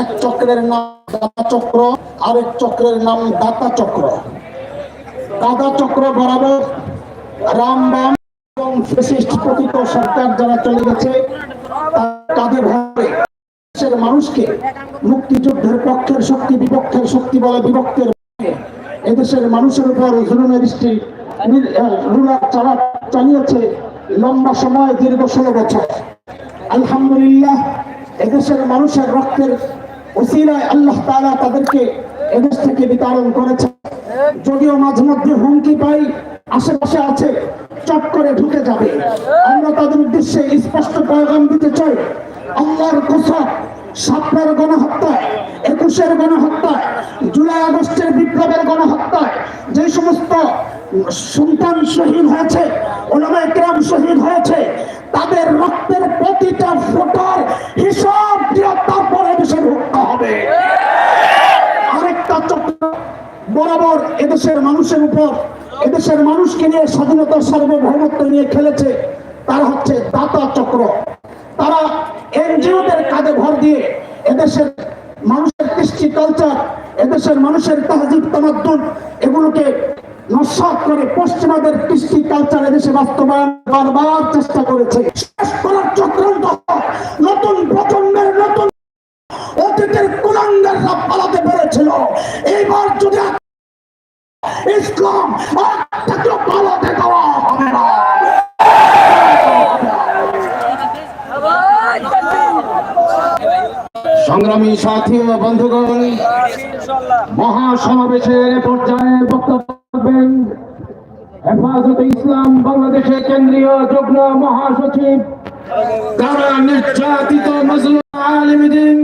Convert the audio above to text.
এক চক্রের নাম দাতা চক্র, আরেক চক্রের নাম দাতা চক্র। চক্র বরাবর রাম এবং সরকার যারা চলে গেছে কাঁধে ভরে দেশের মানুষকে মুক্তিযুদ্ধের পক্ষের শক্তি, বিপক্ষের শক্তি বলে বিভক্তের এদেশের মানুষের উপর জুলুমের রুলার চালা চালিয়েছে লম্বা সময়, দীর্ঘ ষোলো বছর। আলহামদুলিল্লাহ, এদেশের মানুষের রক্তের উসিলায় আল্লাহ তাআলা তাদেরকে এদেশ থেকে বিতরণ করেছে। যদিও মাঝে মধ্যে হুমকি পাই, আশেপাশে আছে, চট করে ঢুকে যাবে। আমরা তাদের উদ্দেশ্যে স্পষ্ট পয়গাম দিতে চাই, আল্লাহর কসম সাতটার গণহত্যায়, একুশের গণহত্যায়, জুলাই আগস্টের বিপ্লবের গণহত্যায়, যে সমস্ত সন্তান শহীদ হয়েছে ওলামা একরাম শহীদ হয়েছে। তাদের রক্তের প্রতিটা ফোটার হিসাব দিয়ে তারপরে দেশে ঢুকতে হবে। আরেকটা চক্র বরাবর এদেশের মানুষের উপর, এদেশের মানুষকে নিয়ে স্বাধীনতা সার্বভৌমত্ব নিয়ে খেলেছে, তারা হচ্ছে দাতা চক্র। তারা এনজিওদের কাজে ভর দিয়ে এদেশের মানুষের কৃষ্টি কালচার এদেশের মানুষের তাহজিব তামাদ্দুন, এগুলোকে করে পশ্চিমাদের কৃষ্টি কালচার এদেশে বাস্তবায়ন বারবার চেষ্টা করেছে। শেষ করার চক্রান্ত নতুন প্রজন্মের নতুন অতীতের কুলাঙ্গাররা পালাতে পেরেছিল। এইবার যদি ইসলাম পালাতে দেওয়া হবে না। সংগ্রামী সাথী ও বন্ধুগণ, মহাসমাবেশের পর্যায়ে বক্তব্য হেফাজতে ইসলাম বাংলাদেশের কেন্দ্রীয় যুগ্ম মহাসচিব তারা নির্যাতিত মজলুম আলিমদিন